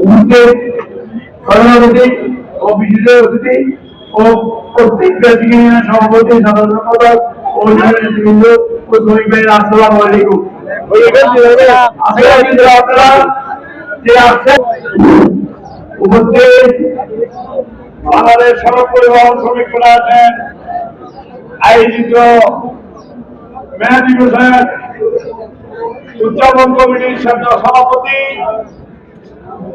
উপস্থিত সভাপতি ও বিশিষ্ট অতিথি ও প্রত্যেক ব্যক্তি সভাপতি সাধারণ সম্পাদক ও নেতৃবৃন্দ ও শ্রমিক ভাইয়ের আসসালামু আলাইকুম আপনারা যে আছেন উপস্থিত বাংলাদেশ সড়ক পরিবহন শ্রমিক ফেডারেশন আয়োজিত মেয়াদি বিষয়ক উদযাপন কমিটির সভাপতি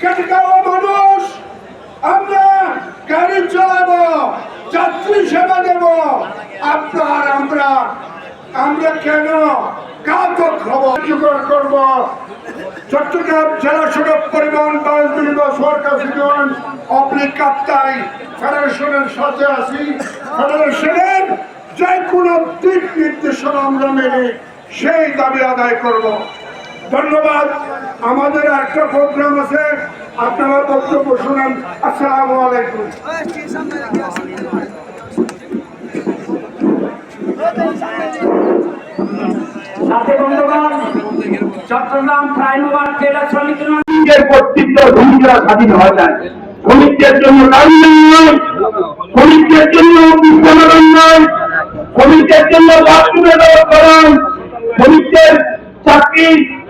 খাওয়া মানুষ? আমরা গাড়ি চালাবো, যাত্রী সেবা দেব। আপনার আমরা আমরা কেন ঘাতক হব? করব। চট্টগ্রাম জেলা সড়ক পরিবহন বাস সরকার ইউনিয়ন অবলিক কাপ্তাই। ফেডারেশনের সাথে আছি। ফেডারেশনের যে কোনো দিক নির্দেশনা আমরা সেই দাবি আদায় করব। ধন্যবাদ। আমাদের একটা প্রোগ্রাম আছে আপনারা বক্তব্য শুনেন। আসসালামু আলাইকুম। সাথে বন্ধুগণ চট্টগ্রাম ফ্লাইওভার জেলা শ্রমিক ইউনিয়ন কর্তৃত্ব শ্রমিকরা স্বাধীন হয়ে যায় শ্রমিকদের জন্য কারণ নয় শ্রমিকদের জন্য বিশ্বনাথন নয় শ্রমিকদের জন্য বাথরুমের ব্যবস্থা নয় শ্রমিকদের চাকরি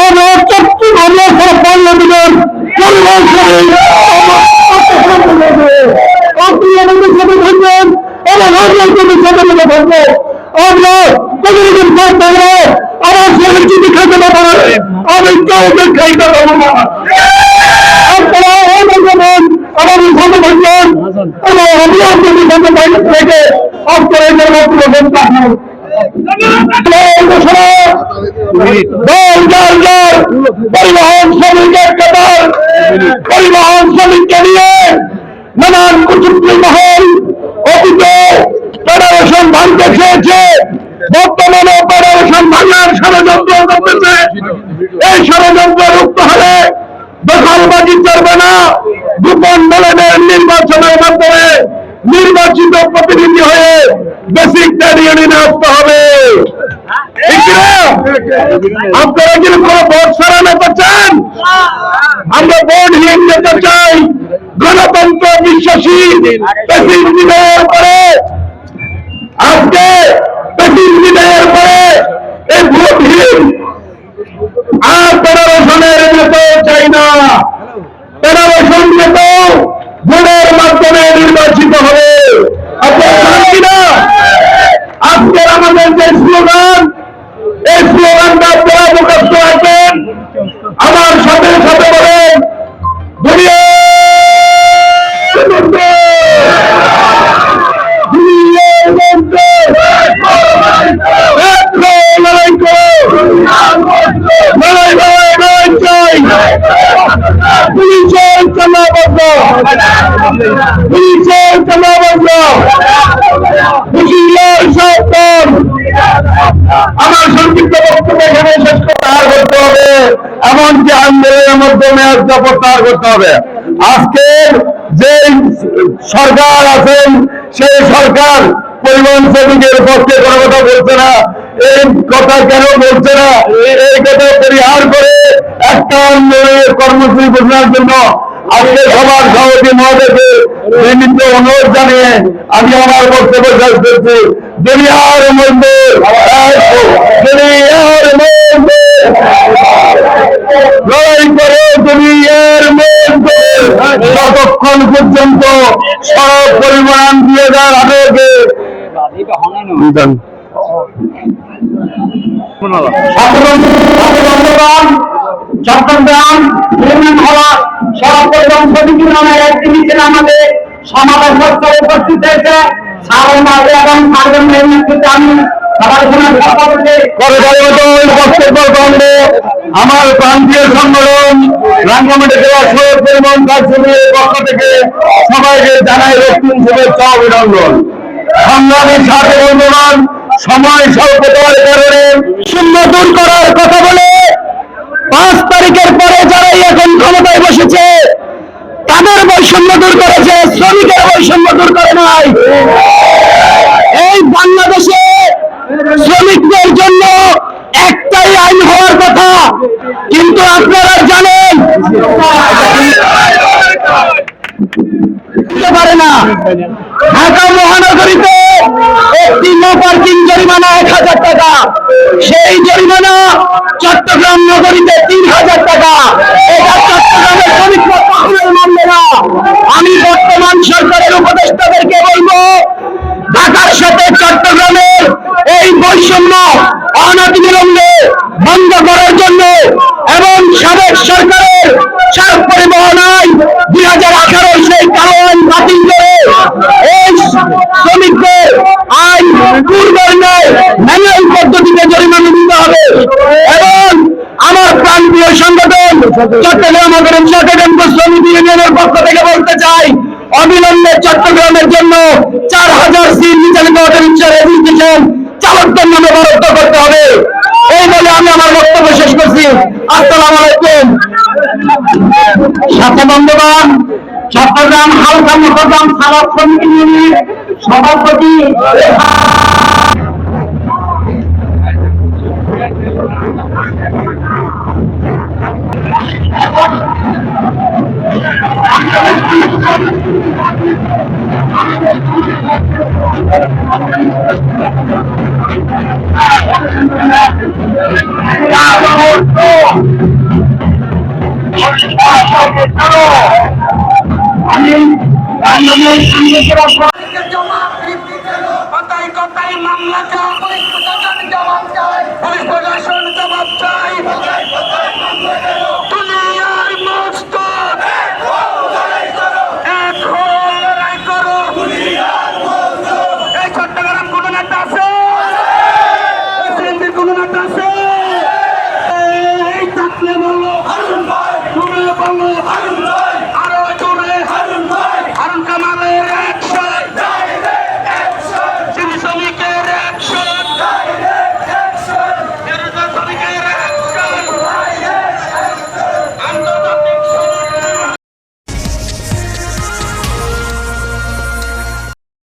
আমরা চক্ষু আমরা সব বাংলাদেশের পরিবার সহিত আমরা আত্মসমর্পণ করব। আপনি আমাদের সাথে থাকবেন এবং আমরা আপনাদের সাথে মিলে থাকব আমরা প্রতিদিন কাজ করব আমার শরীর যদি খাইতে না পারে, আমি কাউকে খাইতে পারব না। আপনারা আমাদের যেমন আমাদের সাথে থাকবেন এবং আমি আপনাদের সাথে আপনারা পরিবহন শ্রমিকের কাতার পরিবহন শ্রমিককে নিয়ে নানান কুচুক্তি মহল ফেডারেশন ভাঙতে চেয়েছে বর্তমানে ফেডারেশন ভাঙার ষড়যন্ত্র করতেছে এই ষড়যন্ত্র রুখতে হলে দখলবাজি চলবে না। গোপন দলের নির্বাচনের মাধ্যমে নির্বাচিত প্রতিনিধি হয়ে বেসিক ইউনিয়নে আসতে হবে। আপনারা কি কোনো ভোট ছাড়া নেতা চান? আমরা ভোটহীন নেতা চাই। গণতন্ত্র বিশ্বাসী প্রেসিডেন্ট বিদায়ের পরে আজকে প্রেসিডেন্ট বিদায়ের পরে এই ভোটহীন আর ফেডারেশনের নেতা চাই না। ফেডারেশন নেতা ভোটের মাধ্যমে নির্বাচিত হবে। আজকের আমাদের যে স্লোগান, এই স্লোগানটা আপনারা মুখস্থ রাখবেন আমার সাথে সাথে বলেন দুনিয়ার মধ্যে দুনিয়ার পুলিশের কর্মবদ্ধ পুলিশের কর্মবদ্ধ আমার সংক্ষিপ্ত বক্তব্য এখানে শেষ প্রত্যাহার করতে হবে এমনকি আন্দোলনের মাধ্যমে আজকে প্রত্যাহার করতে হবে আজকের যে সরকার আছেন সেই সরকার পরিবহন শ্রমিকের পক্ষে কোনো কথা বলছে না এই কথা কেন বলছে না এই কথা পরিহার করে একটা আন্দোলনের কর্মসূচি ঘোষণার জন্য আজকে সবার সভাপতি মহোদয়কে বিভিন্ন অনুরোধ জানিয়ে আমি আমার বক্তব্য শেষ করছি। দুনিয়ার মধ্যে দুনিয়ার দুনিয়ার মধ্যে। যতক্ষণ পর্যন্ত সড়ক পরিমাণ দিয়ে দেওয়ার আগে ধন্যবাদ চট্টগ্রাম ইউনিয়ন হওয়া সড়ক পরিবহন সমিতি নামের একটি মিছিল আমাদের সমাবেশ স্থলে উপস্থিত হয়েছে। সাধারণ মাঝে এবং নেতৃত্বে আমি আমার প্রান্তীয় সংগঠন রাঙ্গামাটি জেলা সড়ক পরিবহন কার্যক্রমের পক্ষ থেকে সবাইকে জানাই রক্তিম শুভেচ্ছা অভিনন্দন। সংগ্রামের সাথে বন্ধুবান সময় স্বল্পতার কারণে শূন্য দূর করার কথা বলে পাঁচ তারিখের পরে যারাই এখন ক্ষমতায় বসেছে, তাদের বৈষম্য দূর করেছে, শ্রমিকের বৈষম্য দূর করে নাই। এই বাংলাদেশে শ্রমিকদের জন্য একটাই আইন হওয়ার কথা, কিন্তু আপনারা জানেন আমি বর্তমান সরকারের উপদেষ্টাদেরকে বলব, ঢাকার সাথে চট্টগ্রামের এই বৈষম্য অনতিবিলম্বে বন্ধ করার জন্য এবং সাবেক সরকারের সড়ক পরিবহন আইন দুই হাজার আঠারো সেই কালো আইন বাতিল করে এই শ্রমিকদের আইন পূর্বের নয় ম্যানুয়াল পদ্ধতিতে জরিমানা দিতে হবে এবং আমার প্রান্তীয় সংগঠন চট্টগ্রাম নগরের চট্টগ্রাম শ্রমিক ইউনিয়নের পক্ষ থেকে বলতে চাই, অবিলম্বে চট্টগ্রামের জন্য চার হাজার সিট বিচালিত অটো রিক্সা রেজিস্ট্রেশন চালকদের নামে বরাদ্দ করতে হবে। এই বলে আমি আমার বক্তব্য শেষ করছি। আসসালাম আলাইকুম। সাথে বন্ধুবান চট্টগ্রাম হালকা মোটরগ্রাম সারাপ শ্রমিক ইউনিয়নের সভাপতি আমি